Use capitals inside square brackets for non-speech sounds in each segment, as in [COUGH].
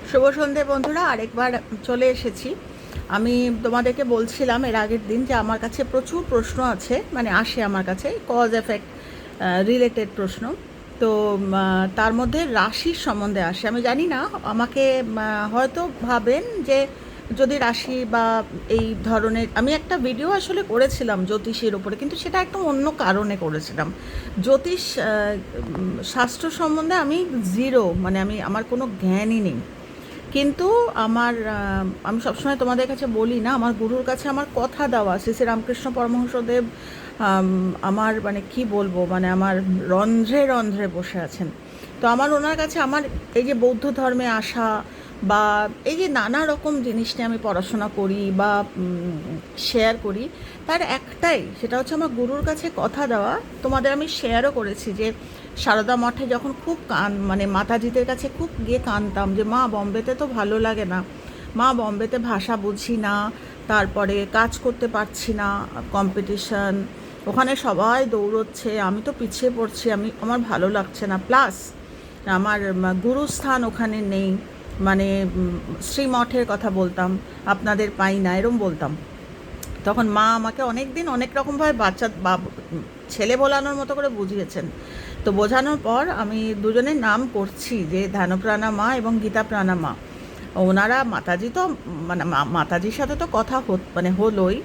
শুভ সন্ধে বন্ধুরা, আরেকবার চলে এসেছি। আমি তোমাদেরকে বলছিলাম এর আগের দিন যে আমার কাছে প্রচুর প্রশ্ন আছে মানে আসে আমার কাছে কজ এফেক্ট রিলেটেড প্রশ্ন। তো তার মধ্যে রাশির সম্বন্ধে আসে। আমি জানি না, আমাকে হয়তো ভাবেন যে যদি রাশি বা এই ধরনের, আমি একটা ভিডিও আসলে করেছিলাম জ্যোতিষের উপরে, কিন্তু সেটা একদম অন্য কারণে করেছিলাম। জ্যোতিষ শাস্ত্র সম্বন্ধে আমি জিরো মানে আমি, আমার কোনো জ্ঞানই নেই। কিন্তু আমার আমি সবসময় তোমাদের কাছে বলি না, আমার গুরুর কাছে আমার কথা দেওয়া, শ্রী শ্রী রামকৃষ্ণ পরমহংসদেব আমার মানে কি বলব মানে আমার রন্ধ্রে রন্ধ্রে বসে আছেন। তো আমার ওনার কাছে আমার এই যে বৌদ্ধ ধর্মে আসা বা এই যে নানা রকম জিনিস নিয়ে আমি পড়াশোনা করি বা শেয়ার করি, তার একটাই, সেটা হচ্ছে আমার গুরুর কাছে কথা দেওয়া। তোমাদের আমি শেয়ারও করেছি যে সারদা মঠে যখন খুব কান মানে মাতাজিদের কাছে খুব গিয়ে কানতাম যে, মা, বম্বেতে তো ভালো লাগে না। মা, বম্বেতে ভাষা বুঝি না। তারপরে কাজ করতে পারছি না কম্পিটিশন ওখানে সবাই দৌড়চ্ছে, আমি তো পিছিয়ে পড়ছি, আমি, আমার ভালো লাগছে না। প্লাস আমার গুরুস্থান ওখানে নেই। মানে শ্রীমঠের কথা বলতাম, আপনাদের পাই না, এরম বলতাম। তখন মা আমাকে অনেক দিন অনেক রকমভাবে বাচ্চা বা ছেলে বোলানোর মতো করে বুঝিয়েছেন। তো বোঝানোর পর আমি দুজনের নাম করছি যে ধ্যানপ্রাণা মা এবং গীতা প্রাণা মা। ওনারা মাতাজি তো মানে মাতাজির সাথে তো কথা মানে হলোই।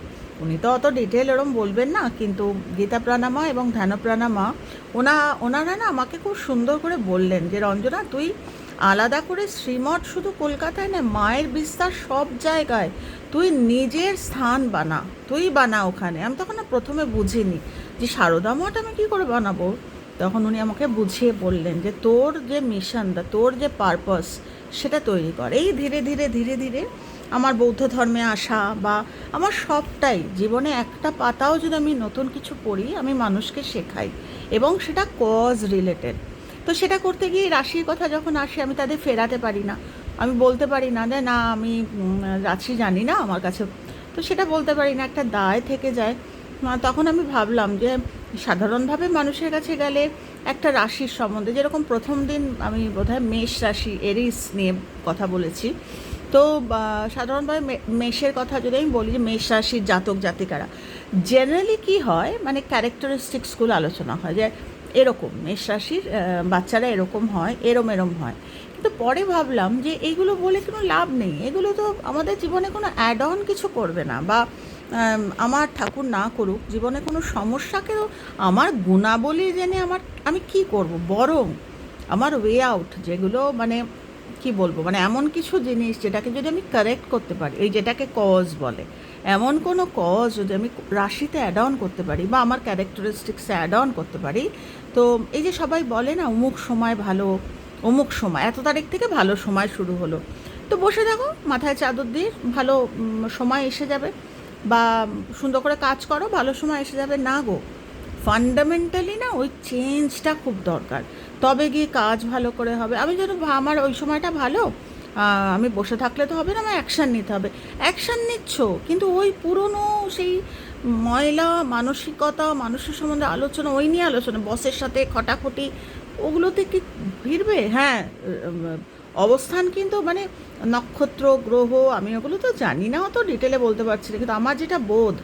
উনি তো অত ডিটেল এরম বলবেন না, কিন্তু গীতা প্রাণামা এবং ধ্যানপ্রাণামা ওনা, ওনারা না আমাকে খুব সুন্দর করে বললেন যে, রঞ্জনা, তুই আলাদা করে শ্রীমঠ শুধু কলকাতায় না মায়ের বিস্তার সব জায়গায়, তুই নিজের স্থান বানা, তুই বানা ওখানে। আমি তখন প্রথমে বুঝিনি যে সারদা মঠ আমি কী করে বানাবো? তখন উনি আমাকে বুঝিয়ে বললেন যে তোর যে মিশনটা, তোর যে পারপাস সেটা তৈরি কর। এই ধীরে ধীরে ধীরে ধীরে আমার বৌদ্ধ ধর্মে আসা বা আমার সবটাই, জীবনে একটা পাতাও যদি আমি নতুন কিছু পড়ি, আমি মানুষকে শেখাই এবং সেটা কজ রিলেটেড তো সেটা করতে গিয়ে রাশির কথা যখন আসে, আমি তাদের ফেরাতে পারি না। আমি বলতে পারি না যে, না, আমি রাশি জানি না আমার কাছে। তো সেটা বলতে পারি না, একটা দায় থেকে যায়। তখন আমি ভাবলাম যে সাধারণভাবে মানুষের কাছে গেলে একটা রাশির সম্বন্ধে, যেরকম প্রথম দিন আমি বোধহয় মেষ রাশি এরিস নিয়ে কথা বলেছি। তো সাধারণভাবে মেষের কথা যদি আমি বলি যে মেষ রাশির জাতক জাতিকারা জেনারেলি কি হয়? মানে ক্যারেক্টারিস্টিক্সগুলো আলোচনা হয় যে এরকম মেষ রাশির বাচ্চারা এরকম হয়, এরম এরম হয়। কিন্তু পরে ভাবলাম যে এইগুলো বলে কোনো লাভ নেই। এগুলো তো আমাদের জীবনে কোনো অ্যাড অন কিছু করবে না বা আমার ঠাকুর না করুক, জীবনে কোনো সমস্যাকেও আমার গুণাবলী জেনে আমার, আমি কি করব? বরং আমার ওয়ে আউট যেগুলো মানে কি বলব? মানে এমন কিছু জিনিস যেটাকে যদি আমি কারেক্ট করতে পারি, এই যেটাকে কজ বলে, এমন কোনো কজ যদি আমি রাশিতে অ্যাড অন করতে পারি বা আমার ক্যারেক্টারিস্টিক্সে অ্যাড অন করতে পারি, তো এই যে সবাই বলে না, অমুক সময় ভালো, অমুক সময়। এত তারিখ থেকে ভালো সময় শুরু হলো। তো বসে থাকো, মাথায় চাদর দিয়ে ভালো সময় এসে যাবে। বা সুন্দর করে কাজ করো, ভালো সময় এসে যাবে, না গো। ফান্ডামেন্টালি না, ওই চেঞ্জটা খুব দরকার। তবে গিয়ে কাজ ভালো করে হবে। আমি যেন আমার ওই সময়টা ভালো আমি বসে থাকলে তো হবে না, আমার অ্যাকশান নিতে হবে। অ্যাকশান নিচ্ছ, কিন্তু ওই পুরনো সেই ময়লা, মানসিকতা, মানুষের সম্বন্ধে আলোচনা, ওই নিয়ে আলোচনা, বসের সাথে খটাখটি, ওগুলোতে কি ভিড়বে? হ্যাঁ অবস্থান কিন্তু মানে নক্ষত্র, গ্রহ, আমি ওগুলো তো জানি না, অত ডিটেলে বলতে পারছি না। কিন্তু আমার যেটা বোধ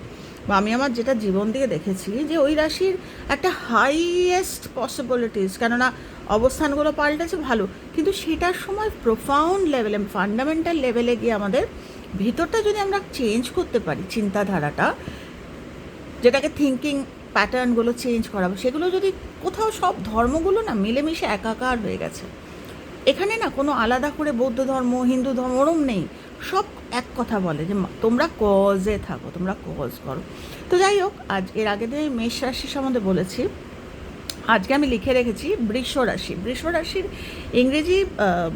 বা আমি আমার যেটা জীবন দিয়ে দেখেছি যে ওই রাশির একটা হাইয়েস্ট পসিবিলিটিস কেননা অবস্থানগুলো পাল্টেছে, ভালো। কিন্তু সেটার সময় প্রোফাউন্ড লেভেলে ফান্ডামেন্টাল লেভেলে গিয়ে আমাদের ভিতরটা যদি আমরা চেঞ্জ করতে পারি, চিন্তাধারাটা, যেটাকে থিঙ্কিং প্যাটার্নগুলো চেঞ্জ করাবো, সেগুলো যদি কোথাও সব ধর্মগুলো না মিলেমিশে একাকার হয়ে গেছে এখানে না কোনো আলাদা করে বৌদ্ধ ধর্ম, হিন্দু ধর্ম, ওরম নেই। সব এক কথা বলে যে তোমরা কজে থাকো, তোমরা কজ করো। তো যাই হোক, আজ এর আগে আমি মেষ রাশি সম্বন্ধে বলেছি, আজকে আমি লিখে রেখেছি বৃষ রাশি। বৃষ রাশির ইংরেজি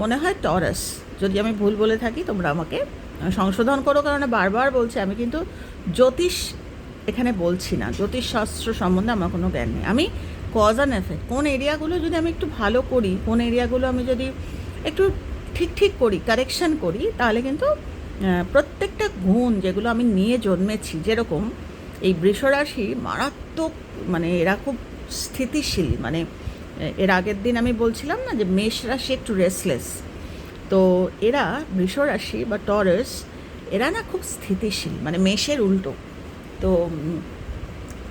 মনে হয় টরাস যদি আমি ভুল বলে থাকি, তোমরা আমাকে সংশোধন করো কারণ বারবার বলছি, আমি কিন্তু জ্যোতিষ এখানে বলছি না। জ্যোতিষ শাস্ত্র সম্বন্ধে আমার কোনো জ্ঞান নেই। আমি কজ অ্যান্ড এফেক্ট কোন এরিয়াগুলো যদি আমি একটু ভালো করি, কোন এরিয়াগুলো আমি যদি একটু ঠিক ঠিক করি কারেকশন করি, তাহলে কিন্তু প্রত্যেকটা গুণ যেগুলো আমি নিয়ে জন্মেছি, যেরকম এই বৃষরাশি মারাত্মক মানে এরা খুব স্থিতিশীল মানে এর আগের দিন আমি বলছিলাম না যে মেষ রাশি একটু রেসলেস তো এরা বৃষরাশি বা টরাস এরা না খুব স্থিতিশীল মানে মেষের উল্টো। তো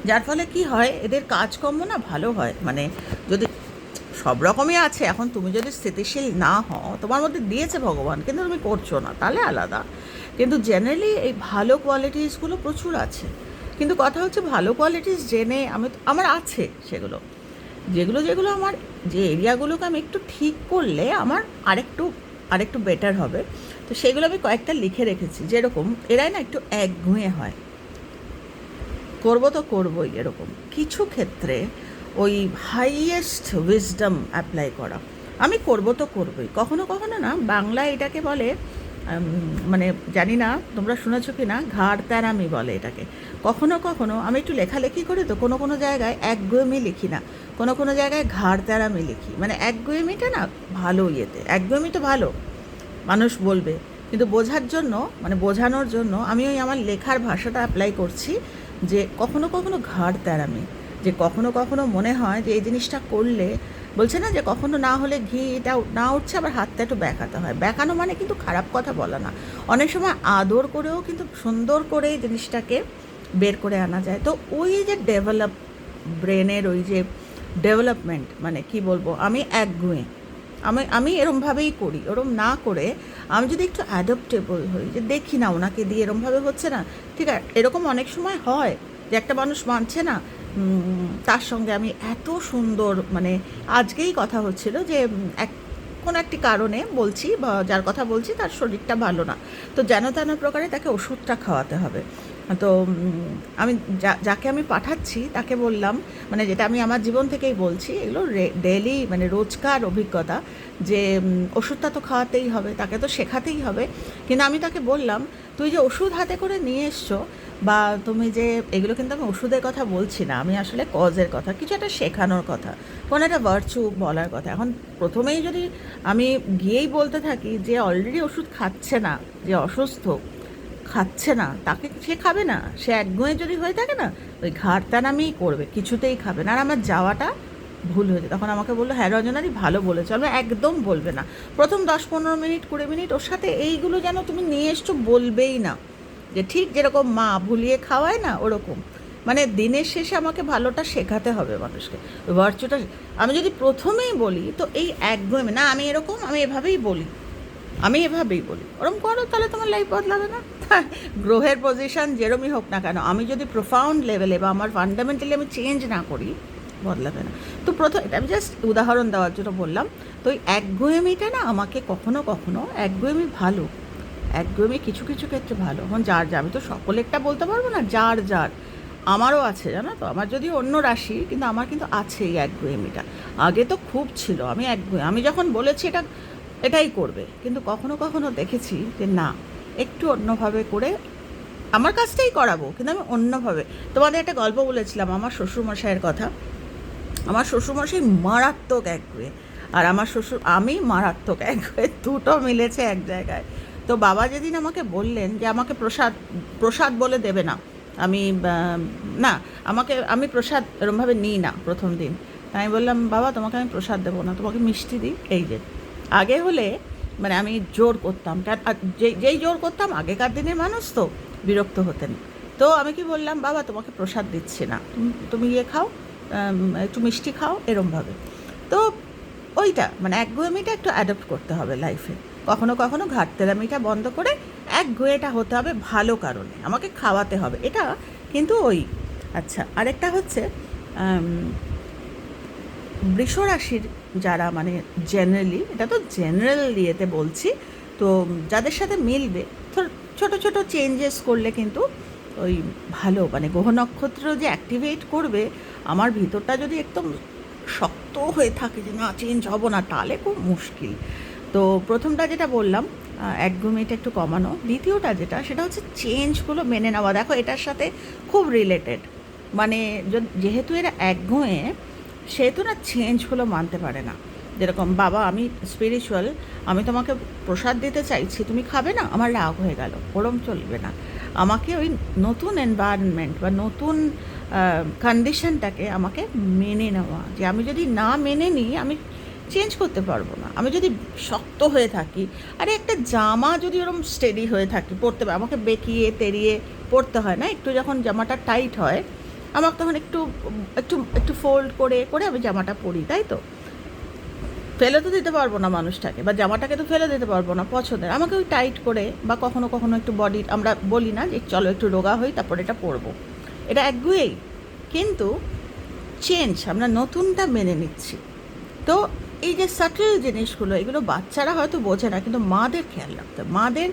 যার ফলে কি হয়, এদের কাজকর্ম না ভালো হয়। মানে যদি সব রকমই আছে, এখন তুমি যদি স্থিতিশীল না হও, তোমার মধ্যে দিয়েছে ভগবান, কিন্তু তুমি করছ না, তাহলে আলাদা। কিন্তু জেনারেলি এই ভালো কোয়ালিটিসগুলো প্রচুর আছে। কিন্তু কথা হচ্ছে ভালো কোয়ালিটিস জেনে আমি আমার আছে সেগুলো। যেগুলো যেগুলো আমার, যে এরিয়াগুলোকে আমি একটু ঠিক করলে আমার আরেকটু আরেকটু বেটার হবে। তো সেগুলো আমি কয়েকটা লিখে রেখেছি। যেরকম, এরাই না একটু একঘুঁয়ে হয়। করব তো করবই এরকম। কিছু ক্ষেত্রে ওই হাইয়েস্ট উইজডম অ্যাপ্লাই করা। আমি করব তো করবই। কখনো কখনো না বাংলায় এটাকে বলে মানে জানি না, তোমরা শুনেছো কি না ঘাড় তেরামি বলে এটাকে। কখনো কখনো আমি একটু লেখালেখি করি তো, কোনো কোনো জায়গায় একগুয়েমি লিখি না। কোনো কোনো জায়গায় ঘাড় তেরামি লিখি। মানে একগুয়েমিটা না ভালো ইয়েতে। একগুয়েমি তো ভালো, মানুষ বলবে। কিন্তু বোঝার জন্য মানে বোঝানোর জন্য আমি ওই আমার লেখার ভাষাটা অ্যাপ্লাই করছি। যে কখনো কখনো ঘাড় তেরামি, যে কখনো কখনো মনে হয় যে এই জিনিসটা করলে, বলছে না যে কখনো না হলে ঘি এটা না উঠছে আবার হাতটা একটু ব্যাকাতে হয়। ব্যাকানো মানে কিন্তু খারাপ কথা বলা না। অনেক সময় আদর করেও কিন্তু সুন্দর করে এই জিনিসটাকে বের করে আনা যায়। তো ওই যে ডেভেলপ, ব্রেনের ওই যে ডেভেলপমেন্ট মানে কি বলব, আমি একগুঁয়ে। আমি আমি এরমভাবেই করি, ওরম না করে আমি যদি একটু অ্যাডপ্টেবল হই, যে দেখি না ওনাকে দিয়ে এরমভাবে হচ্ছে না, ঠিক আছে, এরকম অনেক সময় হয় যে একটা মানুষ মানছে না তার সঙ্গে আমি এত সুন্দর মানে আজকেই কথা হচ্ছিল যে, এক, কোনো একটি কারণে বলছি বা যার কথা বলছি তার শরীরটা ভালো না, তো যেন তেন প্রকারে তাকে ওষুধটা খাওয়াতে হবে। তো আমি যাকে আমি পাঠাচ্ছি তাকে বললাম মানে যেটা আমি আমার জীবন থেকেই বলছি, এগুলো ডেলি মানে রোজকার অভিজ্ঞতা যে ওষুধটা তো খাওয়াতেই হবে, তাকে তো শেখাতেই হবে। কিন্তু আমি তাকে বললাম, তুই যে ওষুধ হাতে করে নিয়ে এসছো বা তুমি যে, এগুলো কিন্তু আমি ওষুধের কথা বলছি না, আমি আসলে কজের কথা, কিছু একটা শেখানোর কথা, কোনো একটা ভার্চু বলার কথা। এখন প্রথমেই যদি আমি গিয়েই বলতে থাকি যে অলরেডি ওষুধ খাচ্ছে না, যে অসুস্থ খাচ্ছে না, তাকে সে খাবে না। সে একগুঁয়ে যদি হয়ে থাকে না, ওই ঘাড়টা নামেই করবে, কিছুতেই খাবে না। আর আমার যাওয়াটা ভুল হয়েছে। তখন আমাকে বলল হ্যাঁ রঞ্জনারি ভালো বলেছ। আমি একদম বলবে না। প্রথম দশ পনেরো মিনিট, কুড়ি মিনিট ওর সাথে এইগুলো যেন তুমি নিয়ে এসছো বলবেই না। যে ঠিক যেরকম মা ভুলিয়ে খাওয়ায় না, ওরকম। মানে দিনের শেষে আমাকে ভালোটা শেখাতে হবে মানুষকে। ভার্চুটা, আমি যদি প্রথমেই বলি, তো এই একদমই না, আমি এরকম, আমি এভাবেই বলি। আমি এভাবেই বলি, ওরম করো, তাহলে তোমার লাইফ বদলাবে না। [LAUGHS] গ্রহের পজিশন যেরমই হোক না কেন, আমি যদি প্রোফাউন্ড লেভেলে বা আমার ফান্ডামেন্টালি আমি চেঞ্জ না করি, বদলাবে না। তো প্রথম, এটা আমি জাস্ট উদাহরণ দেওয়ার জন্য বললাম, তো ওই একগুয়েমিটা না আমাকে কখনো কখনো একগুয়েমি ভালো একগুয়েমি কিছু কিছু ক্ষেত্রে ভালো, এখন যার যা, আমি তো সকলেরটা বলতে পারব না, যার যার। আমারও আছে, জানো তো? আমার যদি অন্য রাশি, কিন্তু আমার কিন্তু আছে এই একগুয়েমিটা আগে তো খুব ছিল, আমি একগুয়ে আমি যখন বলেছি এটা এটাই করবে। কিন্তু কখনো কখনো দেখেছি যে না, একটু অন্যভাবে করে আমার কাজটাই করাবো, কিন্তু আমি অন্যভাবে। তোমাদের একটা গল্প বলেছিলাম আমার শ্বশুরমশাইয়ের কথা। আমার শ্বশুরমশাই মারাত্মক একগুয়ে আর আমার শ্বশুর, আমি মারাত্মক একগুয়ে দুটো মিলেছে এক জায়গায়। তো বাবা যেদিন আমাকে বললেন যে আমাকে প্রসাদ প্রসাদ বলে দেবে না, আমি না, আমাকে, আমি প্রসাদ এরমভাবে নিই না প্রথম দিন। আমি বললাম, বাবা, তোমাকে আমি প্রসাদ দেবো না, তোমাকে মিষ্টি দিই। এই যে। আগে হলে মানে আমি জোর করতাম। যেই জোর করতাম আগেকার দিনের মানুষ তো বিরক্ত হতেন। তো আমি কি বললাম বাবা তোমাকে প্রসাদ দিচ্ছি না। তুমি ইয়ে খাও একটু মিষ্টি খাও এরমভাবে। তো ওইটা মানে একগুয়েমিটা একটু অ্যাডপ্ট করতে হবে লাইফে কখনো কখনো ঘাটতেরামিটা বন্ধ করে একগুয়েটা হতে হবে ভালো কারণে। আমাকে খাওয়াতে হবে। এটা কিন্তু ওই আচ্ছা আরেকটা হচ্ছে উম, বৃষরাশির যারা মানে জেনারেলি এটা তো জেনারেল ইয়েতে বলছি, তো যাদের সাথে মিলবে ছোট ছোট চেঞ্জেস করলে কিন্তু ওই ভালো মানে গ্রহ নক্ষত্র যে অ্যাক্টিভেট করবে, আমার ভিতরটা যদি একদম শক্ত হয়ে থাকে যে না চেঞ্জ হব না, তাহলে খুব মুশকিল। তো প্রথমটা যেটা বললাম একগুমিটা একটু কমানো। দ্বিতীয়টা যেটা, সেটা হচ্ছে চেঞ্জগুলো মেনে নেওয়া। দেখো, এটার সাথে খুব রিলেটেড মানে যেহেতু এরা একগুঁয়ে সেহেতু না চেঞ্জগুলো মানতে পারে না। যেরকম, বাবা, আমি স্পিরিচুয়াল আমি তোমাকে প্রসাদ দিতে চাইছি, তুমি খাবে না? আমার রাগ হয়ে গেল, ওরম চলবে না। আমাকে ওই নতুন এনভায়রনমেন্ট বা নতুন কন্ডিশনটাকে আমাকে মেনে নেওয়া, যে আমি যদি না মেনে নিই, আমি চেঞ্জ করতে পারব না। আমি যদি শক্ত হয়ে থাকি, আরে একটা জামা যদি ওরকম স্টেডি হয়ে থাকি পরতে পারে আমাকে বেঁকিয়ে, তেড়িয়ে পরতে হয় না। একটু যখন জামাটা টাইট হয় আমাকে তখন একটু একটু একটু ফোল্ড করে করে আমি জামাটা পরি, তাই তো? ফেলে তো দিতে পারব না মানুষটাকে, বা জামাটাকে তো ফেলে দিতে পারব না, পছন্দের। আমাকে ওই টাইট করে, বা কখনো কখনো একটু বডি আমরা বলি না যে চলো একটু রোগা হই, তারপর এটা পরবো। এটা একগুয়েই। কিন্তু চেঞ্জ আমরা নতুনটা মেনে নিচ্ছি। তো এই যে সাটেল জিনিসগুলো, এগুলো বাচ্চারা হয়তো বোঝে না, কিন্তু মাদের খেয়াল রাখতে। মাদের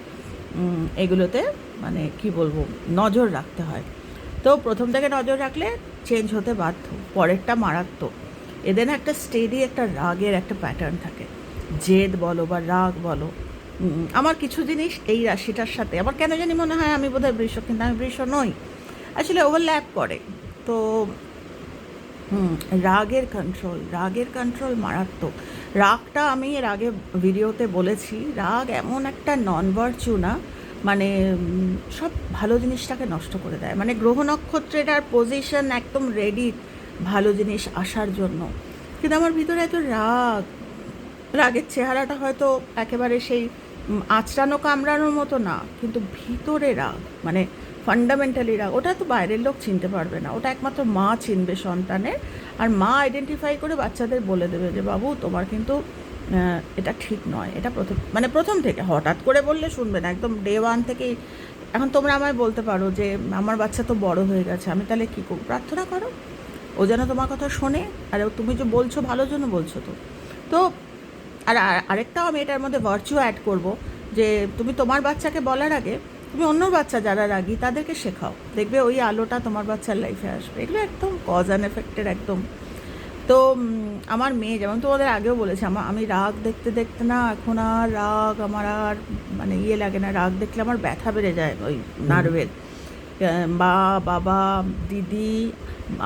এগুলোতে মানে কি বলব, নজর রাখতে হয়। তো প্রথম থেকে নজর রাখলে চেঞ্জ হতে বাধ্য, পরেরটা মারাত্মক। এদের একটা স্টেডি একটা রাগের একটা প্যাটার্ন থাকে। জেদ বলো বা রাগ বলো। আমার কিছু জিনিস এই রাশিটার সাথে আমার কেন জানি মনে হয় আমি বোধহয় বৃষ, কিন্তু আমি বৃষ নই। আসলে ওভারল্যাপ করে। তো রাগের কন্ট্রোল রাগের কন্ট্রোল মারাত্মক। রাগটা আমি এর আগে ভিডিওতে বলেছি। রাগ এমন একটা নন ভার্চু না মানে সব ভালো জিনিসটাকে নষ্ট করে দেয়। মানে গ্রহ নক্ষত্রের আর পজিশন একদম রেডি ভালো জিনিস আসার জন্য। কিন্তু আমার ভিতরে এত রাগ। রাগের চেহারাটা হয়তো একেবারে সেই আঁচড়ানো কামড়ানোর মতো না, কিন্তু ভিতরে রাগ। মানে ফান্ডামেন্টালি রাগ। ওটা তো বাইরের লোক চিনতে পারবে না। ওটা একমাত্র মা চিনবে সন্তানের। আর মা আইডেন্টিফাই করে বাচ্চাদের বলে দেবে যে, বাবু, তোমার কিন্তু এটা ঠিক নয়। এটা প্রথম মানে প্রথম থেকে, হঠাৎ করে বললে শুনবে না। একদম ডে ওয়ান থেকেই। এখন তোমরা আমায় বলতে পারো যে, আমার বাচ্চা তো বড় হয়ে গেছে, আমি তাহলে কী করব? প্রার্থনা করো। ও যেন তোমার কথা শোনে। আর, তুমি যে বলছো ভালোর জন্য বলছো তো। তো, আর আর- আরেকটাও আমি এটার মধ্যে ভার্চু অ্যাড করব যে, তুমি তোমার বাচ্চাকে বলার আগে, তুমি অন্য বাচ্চা যারা রাগি, তাদেরকে শেখাও। দেখবে ওই আলোটা তোমার বাচ্চার লাইফে আসবে। এগুলো একদম কজ অ্যান্ড এফেক্টের একদম তো আমার মেয়ে যেমন তোমাদের আগেও বলেছে আমার আমি রাগ দেখতে দেখতে না এখন আর রাগ আমার আর মানে ইয়ে লাগে না রাগ দেখলে আমার ব্যথা বেড়ে যায় ওই নার্ভের। বা বাবা দিদি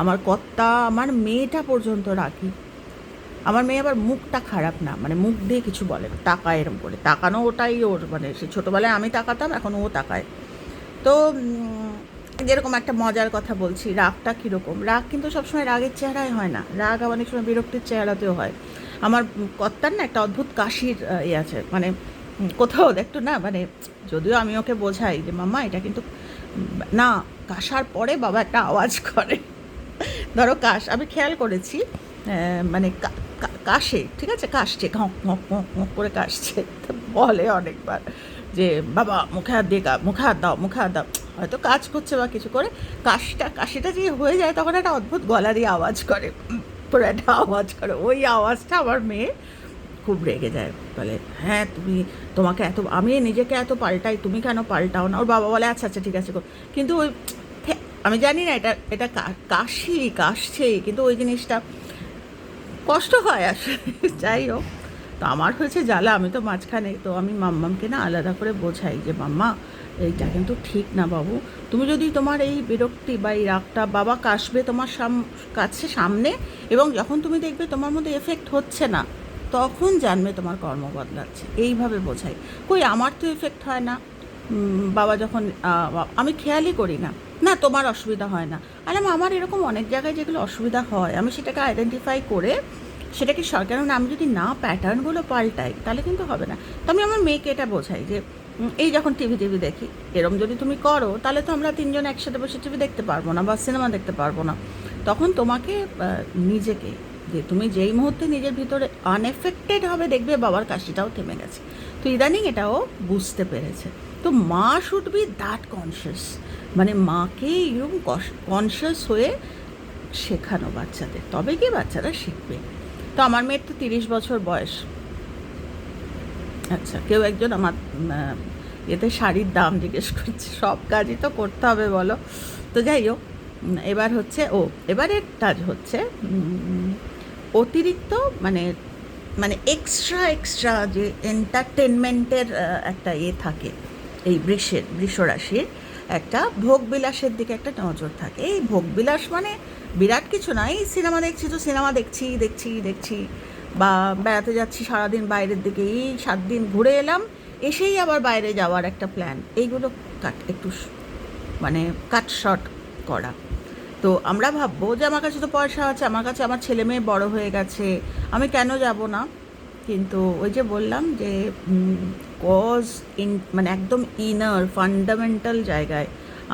আমার কর্তা আমার মেয়েটা পর্যন্ত রাখি আমার মেয়ে আবার মুখটা খারাপ না মানে মুখ দিয়ে কিছু বলে তাকায় এরম করে। তাকানো ওটাই ওর মানে সে ছোটোবেলায় আমি তাকাতাম এখন ও তাকায়। তো যেরকম একটা মজার কথা বলছি, রাগটা কীরকম? রাগ কিন্তু সবসময় রাগের চেহারায় হয় না। রাগ অনেক সময় বিরক্তির চেহারাতেও হয়। আমার কর্তার না একটা অদ্ভুত কাশির ইয়ে আছে। মানে কোথাও একটু না মানে যদিও আমি ওকে বোঝাই যে, মাম্মা, এটা কিন্তু না, কাশার পরে বাবা একটা আওয়াজ করে। ধরো কাশ, আমি খেয়াল করেছি মানে কাশে, ঠিক আছে? কাশছে, ঘঁক ঘঁক ঘঁক ঘঁক করে কাশছে। বলে অনেকবার যে, বাবা, মুখে হাত দিয়ে মুখে হাত দাও, মুখে হাত দাও। হয়তো কাজ করছে বা কিছু করে, কাশিটা কাশিটা যে হয়ে যায় তখন একটা অদ্ভুত গলা দিয়ে আওয়াজ করে। পুরো একটা আওয়াজ করে। ওই আওয়াজটা আমার মেয়ে খুব রেগে যায়। বলে হ্যাঁ তুমি তোমাকে এত, আমি নিজেকে এত পাল্টাই, তুমি কেন পাল্টাও না? ওর বাবা বলে আচ্ছা আচ্ছা ঠিক আছে। কিন্তু ওই আমি জানি না এটা এটা কাশি, কাশছে, কিন্তু ওই জিনিসটা কষ্ট হয় আসলে। যাই হোক, তো আমার হয়েছে জ্বালা, আমি তো মাঝখানে, তো আমি মাম্মামকে না আলাদা করে বোঝাই যে, মাম্মা এইটা কিন্তু ঠিক না বাবু। তুমি যদি তোমার এই বিরক্তি বা এই রাগটা বাবা কাশবে তোমার সাম, কাছে সামনে এবং যখন তুমি দেখবে তোমার মধ্যে এফেক্ট হচ্ছে না, তখন জানবে তোমার কর্ম বদলাচ্ছে। এইভাবে বোঝাই কই আমার তো এফেক্ট হয় না। বাবা যখন আমি খেয়ালই করি না। না, তোমার অসুবিধা হয় না। আর আমার এরকম অনেক জায়গায় যেগুলো অসুবিধা হয়, আমি সেটাকে আইডেন্টিফাই করে সেটাকে সরকার কারণ আমি যদি না প্যাটার্নগুলো পাল্টাই, তাহলে কিন্তু হবে না। তো আমি আমার মেয়েকে এটা বোঝাই যে এই যখন টিভি টিভি দেখি, এরম যদি তুমি করো, তাহলে তো আমরা তিনজন একসাথে বসে টিভি দেখতে পারব না বা সিনেমা দেখতে পারব না। তখন তোমাকে নিজেকে, যে তুমি যেই মুহূর্তে নিজের ভিতরে আনএফেক্টেড হবে, দেখবে বাবার কাশিটাও থেমে গেছে। তো ইদানিং এটাও বুঝতে পেরেছে। তো মা শুড বি দ্যাট কনসিয়াস মানে মাকে এরকম কনসিয়াস হয়ে শেখানো বাচ্চাদের। তবে কি বাচ্চারা শিখবে? তো আমার মেয়ের তো তিরিশ বছর বয়স। আচ্ছা কেউ একজন আমার এতে শাড়ির দাম জিজ্ঞেস করছে। সব কাজই তো করতে হবে বলো। তো যাই হোক এবার হচ্ছে, ও এবারের কাজ হচ্ছে অতিরিক্ত মানে মানে এক্সট্রা এক্সট্রা যে এন্টারটেনমেন্টের একটা ইয়ে থাকে। এই বৃষের, বৃষরাশির একটা ভোগবিলাসের দিকে একটা নজর থাকে। এই ভোগবিলাস মানে বিরাট কিছু না। এই সিনেমা দেখছি তো সিনেমা দেখছি দেখছি দেখছি। বা বেড়াতে যাচ্ছি সারাদিন বাইরের দিকে। এই সাত দিন ঘুরে এলাম এসেই আবার বাইরে যাওয়ার একটা প্ল্যান এইগুলো কাট একটু মানে কাট শর্ট করা। তো আমরা ভাববো যে আমার কাছে তো পয়সা আছে, আমার কাছে আমার ছেলে মেয়ে বড় হয়ে গেছে, আমি কেন যাব না? কিন্তু ওই যে বললাম যে কজ ইন মানে একদম ইনার ফান্ডামেন্টাল জায়গায়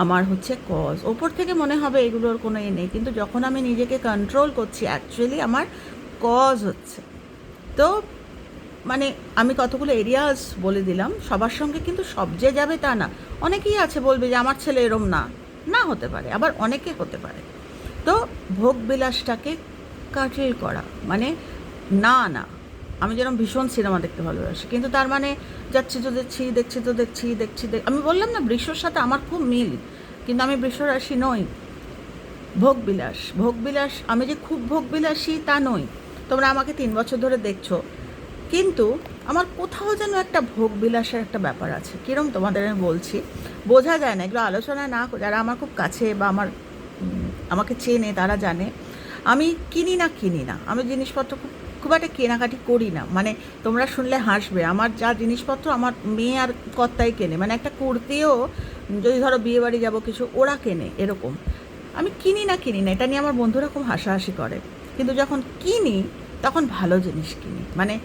আমার হচ্ছে কজ ওপর থেকে মনে হবে এগুলোর কোনো এ নেই, কিন্তু যখন আমি নিজেকে কন্ট্রোল করছি অ্যাকচুয়ালি আমার কজ হচ্ছে। তো মানে আমি কতগুলো এরিয়াস বলে দিলাম, সবার সঙ্গে কিন্তু সব যে যাবে তা না। অনেকেই আছে বলবে যে, আমার ছেলে এরম না। না হতে পারে, আবার অনেকে হতে পারে। তো ভোগ বিলাসটাকে কাটিল করা মানে না না। আমি যেরকম ভীষণ সিনেমা দেখতে ভালোবাসি, কিন্তু তার মানে যাচ্ছি তো দেখছি দেখছি তো দেখছি দেখছি দেখ- আমি বললাম না বৃষর সাথে আমার খুব মিল, কিন্তু আমি বৃষ রাশি নই ভোগবিলাস ভোগবিলাস আমি যে খুব ভোগবিলাসী তা নই। তোমরা আমাকে তিন বছর ধরে দেখছ কিন্তু আমার কোথাও যেন একটা ভোগ বিলাসের একটা ব্যাপার আছে। কিরম তোমাদের আমি বলছি? বোঝা যায় না, এগুলো আলোচনা না যারা আমার খুব কাছে বা আমার আমাকে চেনে, তারা জানে। আমি কিনি না কিনি না। আমি জিনিসপত্র খুব খুব একটা কেনাকাটি করি না। মানে তোমরা শুনলে হাসবে, আমার যা জিনিসপত্র আমার মেয়ে আর কর্তাই কেনে। মানে একটা কুর্তিও, যদি ধরো বিয়ে বাড়ি যাব কিছু, ওরা কেনে এরকম। আমি কিনি না কিনি না, এটা নিয়ে আমার বন্ধুরা খুব হাসাহাসি করে। কিন্তু যখন কিনি, তখন ভালো জিনিস কিনি। মানে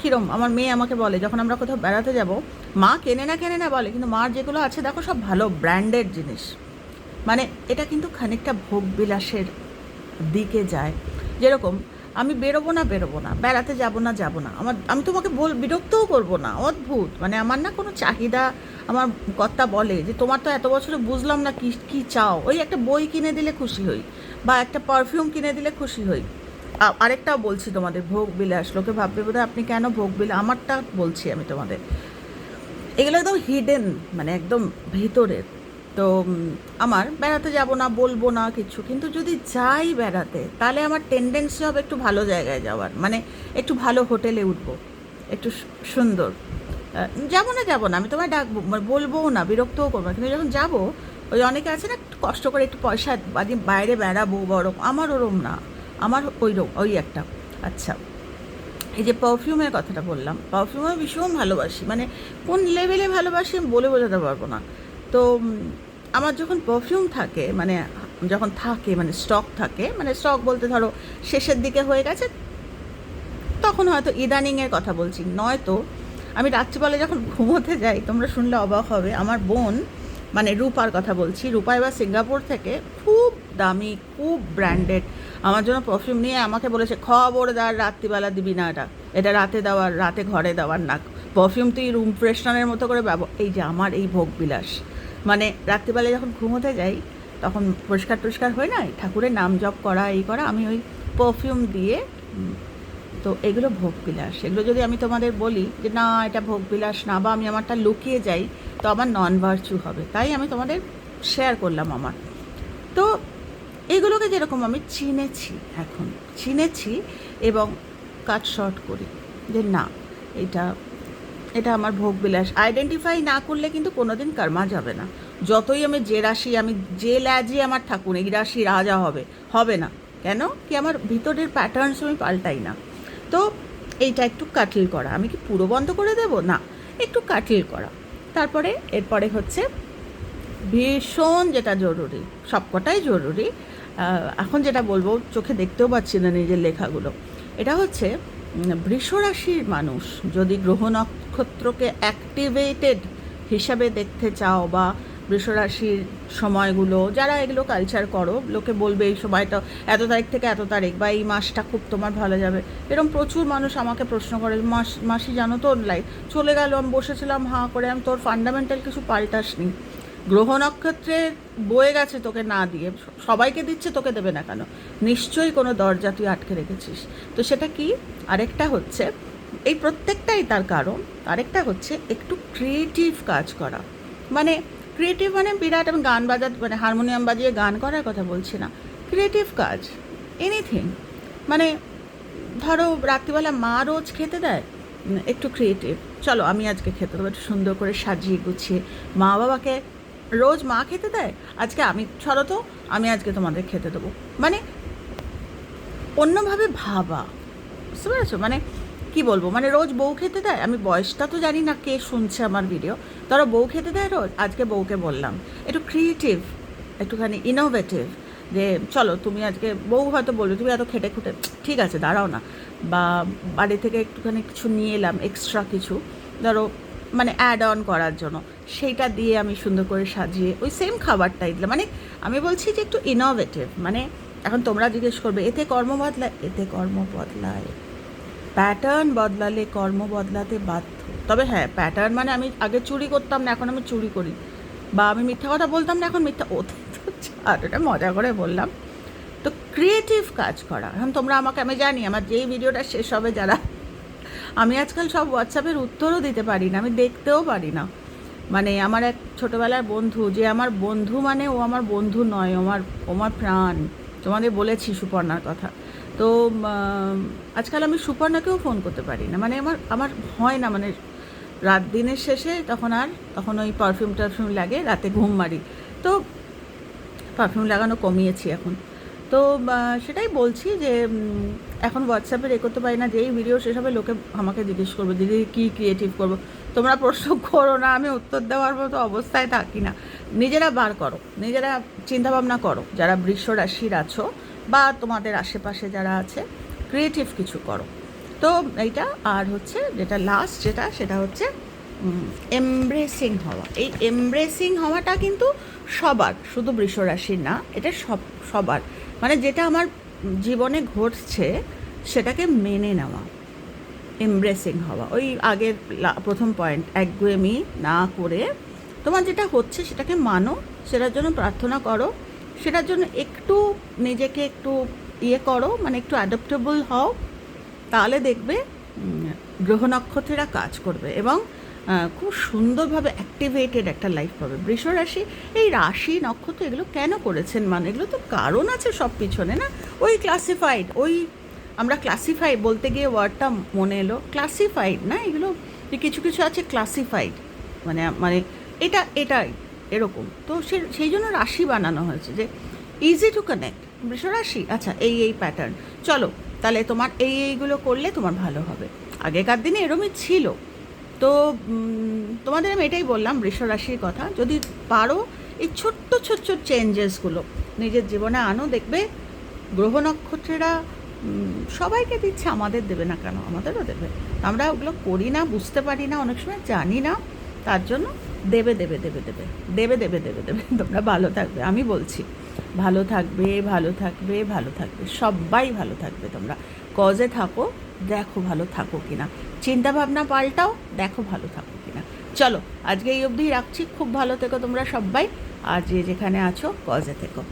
কিরম, আমার মেয়ে আমাকে বলে, যখন আমরা কোথাও বেড়াতে যাব, মা কেনে না কেনে না বলে, কিন্তু মার যেগুলো আছে, দেখো সব ভালো ব্র্যান্ডেড জিনিস। মানে এটা কিন্তু খানিকটা ভোগ বিলাসের দিকে যায়। যেরকম, আমি বেরোবো না বেরোবো না, বেড়াতে যাব না যাব না। আমার, আমি তোমাকে বল, বিরক্তও করব না, অদ্ভুত। মানে আমার না কোনো চাহিদা, আমার কর্তা বলে যে, তোমার তো এত বছরে বুঝলাম না কি কি চাও। ওই একটা বই কিনে দিলে খুশি হই, বা একটা পারফিউম কিনে দিলে খুশি হই। আরেকটাও বলছি তোমাদের, ভোগ বিলাস লোকে ভাববে বোধহয় আপনি কেন ভোগ বিলাস আমারটা বলছি আমি তোমাদের। এগুলো একদম হিডেন মানে একদম ভিতরের। তো আমার বেড়াতে যাব না, বলব না কিছু, কিন্তু যদি যাই বেড়াতে, তাহলে আমার টেন্ডেন্সি হবে একটু ভালো জায়গায় যাওয়ার। মানে একটু ভালো হোটেলে উঠবো, একটু সুন্দর। যাব না যাব না, আমি তোমায় ডাকবো মানে বলবোও না, বিরক্তও করব কিন্তু যখন যাব, ওই অনেকে আছে না, একটু কষ্ট করে একটু পয়সা বাইরে বেড়াবো বড় আমার ওরম না। আমার ওই ওই একটা। আচ্ছা। এই যে পারফিউমের কথাটা বললাম পারফিউম আমি ভীষণ ভালোবাসি। মানে কোন লেভেলে ভালোবাসি আমি বলে বোঝাতে পারব না। তো আমার যখন পারফিউম থাকে মানে যখন থাকে মানে স্টক থাকে মানে স্টক বলতে ধরো শেষের দিকে হয়ে গেছে, তখন হয়তো ইদানিংয়ের কথা বলছি। নয়তো আমি রাত্রিবেলা যখন ঘুমোতে যাই, তোমরা শুনলে অবাক হবে, আমার বোন মানে রূপার কথা বলছি, রূপা এবার সিঙ্গাপুর থেকে খুব দামি, খুব ব্র্যান্ডেড আমার জন্য পারফিউম নিয়ে আমাকে বলেছে, খবরদার রাত্রিবেলা দিবি না এটা। এটা রাতে দেওয়ার, রাতে ঘরে দেওয়ার না। পারফিউম তুই রুম ফ্রেশনারের মতো করে ব্যবহার এই যে আমার এই ভোগ বিলাস মানে রাত্রিবেলা যখন ঘুমোতে যাই, তখন পরিষ্কার টরিষ্কার হয় না ঠাকুরের নাম জপ করা, এই করা, আমি ওই পারফিউম দিয়ে তো এগুলো ভোগ বিলাস এগুলো যদি আমি তোমাদের বলি যে, না, এটা ভোগ বিলাস না বা আমি আমারটা লুকিয়ে যাই, তো আমার নন ভার্চু হবে। তাই আমি তোমাদের শেয়ার করলাম আমার। তো এগুলোকে যেরকম আমি চিনেছি এখন, চিনেছি এবং কাট শর্ট করি যে না, এটা এটা আমার ভোগ বিলাস আইডেন্টিফাই না করলে কিন্তু কোনোদিন কর্মা যাবে না। যতই আমি যে রাশি, আমি যে ল্যাজে আমার থাকুন এই রাশি রাজা হবে হবে না। কেন? কি আমার ভিতরের প্যাটার্নস আমি পাল্টাই না। তো এইটা একটু কাটিল করা। আমি কি পুরো বন্ধ করে দেব? না, একটু কাটিল করা। তারপরে, এরপরে হচ্ছে ভীষণ যেটা জরুরি, সবকটাই জরুরি এখন যেটা বলব চোখে দেখতেও পাচ্ছি না নিজের লেখাগুলো। এটা হচ্ছে উম, বৃষ রাশির মানুষ যদি গ্রহ নক্ষত্রকে অ্যাক্টিভেটেড হিসাবে দেখতে চাও বা বৃষ রাশির সময়গুলো যারা এগুলো কালচার করো লোকে বলবে এই সময়টা এত তারিখ থেকে এত তারিখ বা এই মাসটা খুব তোমার ভালো যাবে। এরকম প্রচুর মানুষ আমাকে প্রশ্ন করে মাস মাসি জানো তো লাইফ চলে গেল আমি বসেছিলাম হাঁ করে আমি তোর ফান্ডামেন্টাল কিছু পাল্টাস পাল্টাসনি। গ্রহ নক্ষত্রে বয়ে গেছে তোকে না দিয়ে, সবাইকে দিচ্ছে, তোকে দেবে না কেন? নিশ্চয়ই কোনো দরজা তুই আটকে রেখেছিস। তো সেটা কি? আরেকটা হচ্ছে, এই প্রত্যেকটাই তার কারণ, আরেকটা হচ্ছে একটু ক্রিয়েটিভ কাজ করা। মানে ক্রিয়েটিভ মানে বিরাট আমি গান বাজাতে মানে হারমোনিয়াম বাজিয়ে গান করার কথা বলছি না। ক্রিয়েটিভ কাজ এনিথিং মানে ধরো রাত্রিবেলা মা রোজ খেতে দেয়, একটু ক্রিয়েটিভ চলো আমি আজকে খেতে দেবো, একটু সুন্দর করে সাজিয়ে গুছিয়ে। মা বাবাকে রোজ মা খেতে দেয়? আজকে আমি চলো তো, আমি আজকে তোমাদের খেতে দেবো। মানে অন্যভাবে ভাবা। বুঝতে পেরেছ? মানে কি বলব? মানে রোজ বউ খেতে দেয়? আমি বয়সটা তো জানি না কে শুনছে আমার ভিডিও ধরো বউ খেতে দেয় রোজ? আজকে বউকে বললাম। একটু ক্রিয়েটিভ একটুখানি ইনোভেটিভ যে চলো, তুমি আজকে, বউ হয়তো বলবে, তুমি এত খেটে খুটে ঠিক আছে, দাঁড়াও না। বা বাড়ি থেকে একটুখানি কিছু নিয়ে এলাম এক্সট্রা কিছু। ধরো মানে অ্যাড অন করার জন্য। সেইটা দিয়ে আমি সুন্দর করে সাজিয়ে ওই সেম খাবারটাই দিলাম। মানে আমি বলছি যে একটু ইনোভেটিভ মানে এখন তোমরা জিজ্ঞেস করবে এতে কর্ম বদলায় এতে কর্ম বদলায়। প্যাটার্ন বদলালে কর্ম বদলাতে বাধ্য। তবে হ্যাঁ প্যাটার্ন মানে আমি আগে চুরি করতাম না এখন আমি চুরি করি। বা আমি মিথ্যা কথা বলতাম না এখন মিথ্যা ওতে ছাড়, ওটা মজা করে বললাম। তো ক্রিয়েটিভ কাজ করা। এখন তোমরা আমাকে আমি জানি আমার যেই ভিডিওটা শেষ হবে যারা আমি আজকাল সব হোয়াটসঅ্যাপের উত্তরও দিতে পারি না আমি দেখতেও পারি না। মানে আমার এক ছোটোবেলার বন্ধু, যে আমার বন্ধু মানে ও আমার বন্ধু নয় আমার আমার প্রাণ। তোমাদের বলেছি সুপর্ণার কথা। তো আজকাল আমি সুপর্ণাকেও ফোন করতে পারি না। মানে আমার আমার হয় না মানে রাত দিনের শেষে তখন আর, তখন ওই পারফিউম টারফিউম লাগে, রাতে ঘুম মারি। তো পারফিউম লাগানো কমিয়েছি এখন। তো সেটাই বলছি যে এখন হোয়াটসঅ্যাপে এ করতে পারি না, যেই ভিডিও শেষ হবে লোকে আমাকে জিজ্ঞেস করবে, দিদি, কী ক্রিয়েটিভ করব? তোমরা প্রশ্ন করো না, আমি উত্তর দেওয়ার মতো অবস্থায় থাকি না। নিজেরা বার করো, নিজেরা চিন্তাভাবনা করো, যারা বৃষ রাশির আছো বা তোমাদের আশেপাশে যারা আছে ক্রিয়েটিভ কিছু করো। তো এইটা, আর হচ্ছে যেটা লাস্ট যেটা, সেটা হচ্ছে এমব্রেসিং হওয়া। এই এমব্রেসিং হওয়াটা কিন্তু সবার, শুধু বৃষরাশির না, এটা সব, সবার। মানে যেটা আমার জীবনে ঘটছে, সেটাকে মেনে নেওয়া। এমব্রেসিং হওয়া। ওই আগের প্রথম পয়েন্ট একগুয়েমি না করে তোমার যেটা হচ্ছে সেটাকে মানো, সেটার জন্য প্রার্থনা করো, সেটার জন্য একটু নিজেকে একটু ইয়ে করো মানে একটু অ্যাডাপ্টেবল হও, তাহলে দেখবে গ্রহ নক্ষত্রেরা কাজ করবে এবং খুব সুন্দরভাবে অ্যাক্টিভেটেড একটা লাইফ পাবে। বৃষ রাশি, এই রাশি নক্ষত্র এগুলো কেন করেছেন? মানে এগুলো তো কারণ আছে সব পিছনে, না? ওই ক্লাসিফাইড ওই আমরা ক্লাসিফাই বলতে গিয়ে ওয়ার্ডটা মনে এলো ক্লাসিফাইড না? এগুলো যে কিছু কিছু আছে ক্লাসিফাইড মানে মানে এটা, এটাই এরকম। তো সে, সেই জন্য রাশি বানানো হয়েছে যে ইজি টু কানেক্ট বৃষ রাশি আচ্ছা এই এই প্যাটার্ন চলো, তাহলে তোমার এই, এইগুলো করলে তোমার ভালো হবে। আগেকার দিনে এরমই ছিল। তো তোমাদের আমি এটাই বললাম বৃষ রাশির কথা। যদি পারো, এই ছোট্ট ছোট্ট চেঞ্জেসগুলো নিজের জীবনে আনো, দেখবে গ্রহ নক্ষত্রেরা সবাইকে দিচ্ছে, আমাদের দেবে না কেন? আমাদেরও দেবে। আমরা ওগুলো করি না, বুঝতে পারি না, অনেক সময় জানি না। তার জন্য দেবে দেবে দেবে দেবে দেবে দেবে দেবে দেবে। [LAUGHS] তোমরা ভালো থাকবে, আমি বলছি। ভালো থাকবে ভালো থাকবে ভালো থাকবে, সবাই ভালো থাকবে তোমরা। কজে থাকো, দেখো ভালো থাকো কিনা। চিন্তা ভাবনা পাল্টাও, দেখো ভালো থাকো কিনা। চলো, আজকে এই অবধি রাখছি। খুব ভালো থেকো তোমরা সবাই। আর যে যেখানে আছো কজে থেকো।